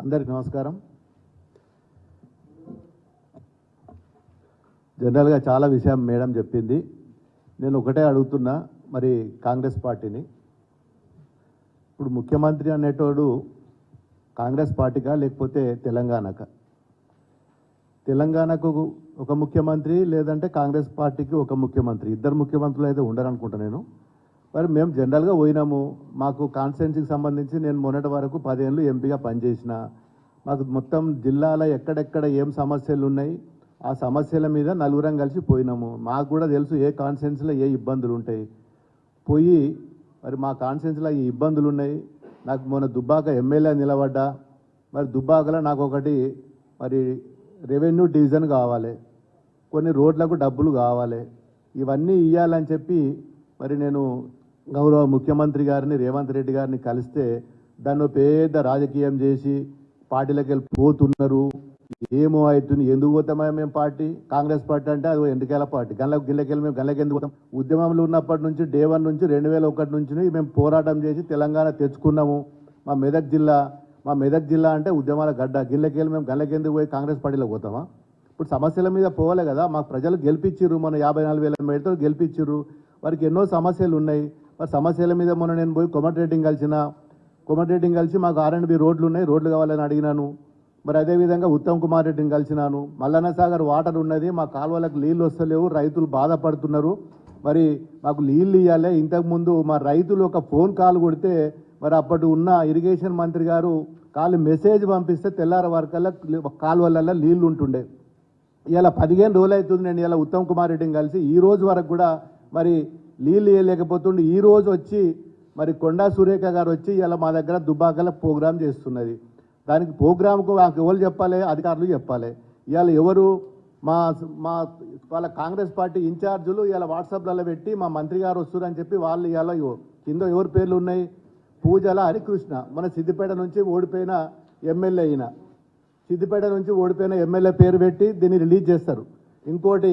అందరికి నమస్కారం. జనరల్గా చాలా విషయం మేడం చెప్పింది. నేను ఒకటే అడుగుతున్నా మరి కాంగ్రెస్ పార్టీని. ఇప్పుడు ముఖ్యమంత్రి అనేటోడు కాంగ్రెస్ పార్టీకా లేకపోతే తెలంగాణక? తెలంగాణకు ఒక ముఖ్యమంత్రి లేదంటే కాంగ్రెస్ పార్టీకి ఒక ముఖ్యమంత్రి. ఇద్దరు ముఖ్యమంత్రులు అయితే ఉండరనుకుంటా నేను. మరి మేము జనరల్గా పోయినాము. మాకు కాన్స్టిట్యున్సీకి సంబంధించి నేను మొన్నటి వరకు పదేళ్ళు ఎంపీగా పనిచేసిన. మాకు మొత్తం జిల్లాలో ఎక్కడెక్కడ ఏం సమస్యలు ఉన్నాయి ఆ సమస్యల మీద నలుగురం కలిసి పోయినాము. మాకు కూడా తెలుసు ఏ కాన్స్టిట్యున్సీలో ఏ ఇబ్బందులు ఉంటాయి. పోయి మరి మా కాన్స్టిట్యున్సీలో ఈ ఇబ్బందులు ఉన్నాయి. నాకు మొన్న దుబ్బాక ఎమ్మెల్యే నిలబడ్డా. మరి దుబ్బాకలో నాకు ఒకటి మరి రెవెన్యూ డివిజన్ కావాలి. కొన్ని రోడ్లకు డబ్బులు కావాలి. ఇవన్నీ ఇవ్వాలని చెప్పి మరి నేను గౌరవ ముఖ్యమంత్రి గారిని రేవంత్ రెడ్డి గారిని కలిస్తే దాన్ని పెద్ద రాజకీయం చేసి పార్టీలకు వెళ్ళి పోతున్నారు. ఏమో అవుతుంది? ఎందుకు పోతామా మేము పార్టీ? కాంగ్రెస్ పార్టీ అంటే అది ఎండికేల పార్టీ. గల్ల గిల్లకెళ్ళి మేము గల్లకి ఎందుకు పోతాం? ఉద్యమంలో ఉన్నప్పటి నుంచి డే వన్ నుంచి రెండు వేల ఒకటి నుంచి మేము పోరాటం చేసి తెలంగాణ తెచ్చుకున్నాము. మా మెదక్ జిల్లా మా మెదక్ జిల్లా అంటే ఉద్యమాల గడ్డ. గిల్లకెళ్ళి మేము గల్లకెందుకు పోయి కాంగ్రెస్ పార్టీలో పోతామా? ఇప్పుడు సమస్యల మీద పోవాలి కదా. మాకు ప్రజలు గెలిపించారు మన యాభై నాలుగు వేల మేడతో గెలిపించారు వారికి ఎన్నో సమస్యలు ఉన్నాయి. మరి సమస్యల మీద మొన్న నేను పోయి కొమటిరెడ్డిని కలిసిన రేటింగ్ కలిసి మాకు ఆర్ అండ్ బి రోడ్లు ఉన్నాయి రోడ్లు కావాలని అడిగినాను. మరి అదేవిధంగా ఉత్తమ్ కుమార్ రెడ్డిని కలిసినాను. మల్లన్న సాగర్ వాటర్ ఉన్నది మా కాలువలకు నీళ్ళు వస్తలేవు రైతులు బాధపడుతున్నారు. మరి మాకు నీళ్ళు ఇవ్వాలి ఇంతకుముందు మా రైతులు ఒక ఫోన్ కాల్ కొడితే మరి అప్పటి ఉన్న ఇరిగేషన్ మంత్రి గారు కాలు మెసేజ్ పంపిస్తే తెల్లార వరకల్లా కాలువలల్లో నీళ్ళు ఉంటుండే. ఇలా పదిహేను రోజులు అవుతుంది నేను ఇలా ఉత్తమ్ కుమార్ రెడ్డిని కలిసి ఈ రోజు వరకు కూడా మరి నీళ్ళు వేయలేకపోతుండే ఈ రోజు వచ్చి మరి కొండా సురేఖ గారు వచ్చి ఇలా మా దగ్గర దుబ్బాకల ప్రోగ్రామ్ చేస్తున్నది. దానికి ప్రోగ్రామ్కు మాకు ఎవరు చెప్పాలి? అధికారులు చెప్పాలి. ఇవాళ ఎవరు? మా మా వాళ్ళ కాంగ్రెస్ పార్టీ ఇన్ఛార్జులు ఇలా వాట్సాప్లలో పెట్టి మా మంత్రి గారు వస్తున్నారని చెప్పి వాళ్ళు ఇవాళ కింద ఎవరి పేర్లు ఉన్నాయి? పూజల హరికృష్ణ. మన సిద్దిపేట నుంచి ఓడిపోయిన ఎమ్మెల్యే అయిన సిద్దిపేట నుంచి ఓడిపోయిన ఎమ్మెల్యే పేరు పెట్టి దీన్ని రిలీజ్ చేస్తారు. ఇంకోటి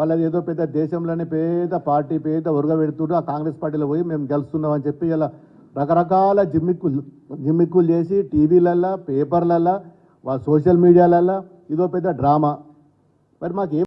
వాళ్ళది ఏదో పెద్ద దేశంలోనే పేద పార్టీ పేద ఉరగ పెడుతున్నారు ఆ కాంగ్రెస్ పార్టీలో పోయి మేము గెలుస్తున్నాం అని చెప్పి ఇలా రకరకాల జిమ్మిక్కులు జిమ్మిక్కులు చేసి టీవీలల్లో పేపర్లల్లో వాళ్ళ సోషల్ మీడియాలల్లో ఇదో పెద్ద డ్రామా. మరి మాకు